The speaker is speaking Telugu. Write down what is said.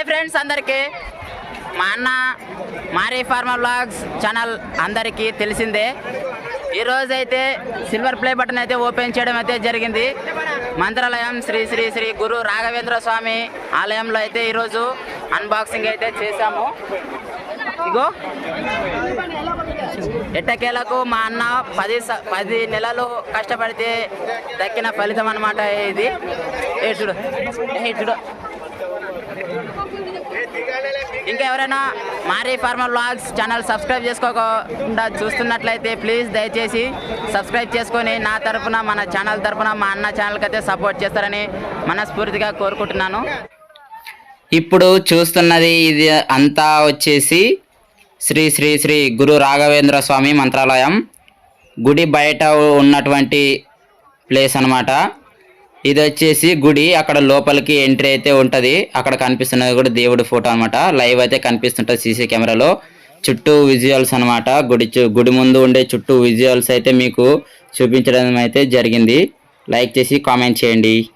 హాయ్ ఫ్రెండ్స్ అందరికీ. మా అన్న మారీ ఫార్మర్ బ్లాగ్స్ ఛానల్ అందరికీ తెలిసిందే. ఈరోజు అయితే సిల్వర్ ప్లే బటన్ అయితే ఓపెన్ చేయడం అయితే జరిగింది. మంత్రాలయం శ్రీ శ్రీ శ్రీ గురు రాఘవేంద్ర స్వామి ఆలయంలో అయితే ఈరోజు అన్బాక్సింగ్ అయితే చేశాము. ఇగో ఎట్టకేలకు మా అన్న పది స- పది నెలలు కష్టపడితే దక్కిన ఫలితం అనమాట ఇది. ఏ చూడు. ఏ చూడు. ఇంకా ఎవరైనా మారీ ఫార్మర్ బ్లాగ్స్ ఛానల్ సబ్స్క్రైబ్ చేసుకోకుండా చూస్తున్నట్లయితే ప్లీజ్ దయచేసి సబ్స్క్రైబ్ చేసుకొని నా తరపున మన ఛానల్ తరపున మా అన్న ఛానల్కి అయితే సపోర్ట్ చేస్తారని మనస్ఫూర్తిగా కోరుకుంటున్నాను. ఇప్పుడు చూస్తున్నది ఇది అంతా వచ్చేసి శ్రీ శ్రీ శ్రీ గురు రాఘవేంద్ర స్వామి మంత్రాలయం. గుడి బయట ఉన్నటువంటి ప్లేస్ అన్నమాట. ఇది వచ్చేసి గుడి. అక్కడ లోపలికి ఎంట్రీ అయితే ఉంటుంది. అక్కడ కనిపిస్తున్నది కూడా దేవుడి ఫోటో అనమాట లైవ్ అయితే కనిపిస్తుంటుంది సీసీ కెమెరాలో. చుట్టూ విజువల్స్ అన్నమాట. గుడి చు- గుడి ముందు ఉండే చుట్టూ విజువల్స్ అయితే మీకు చూపించడం అయితే జరిగింది. లైక్ చేసి కామెంట్ చేయండి.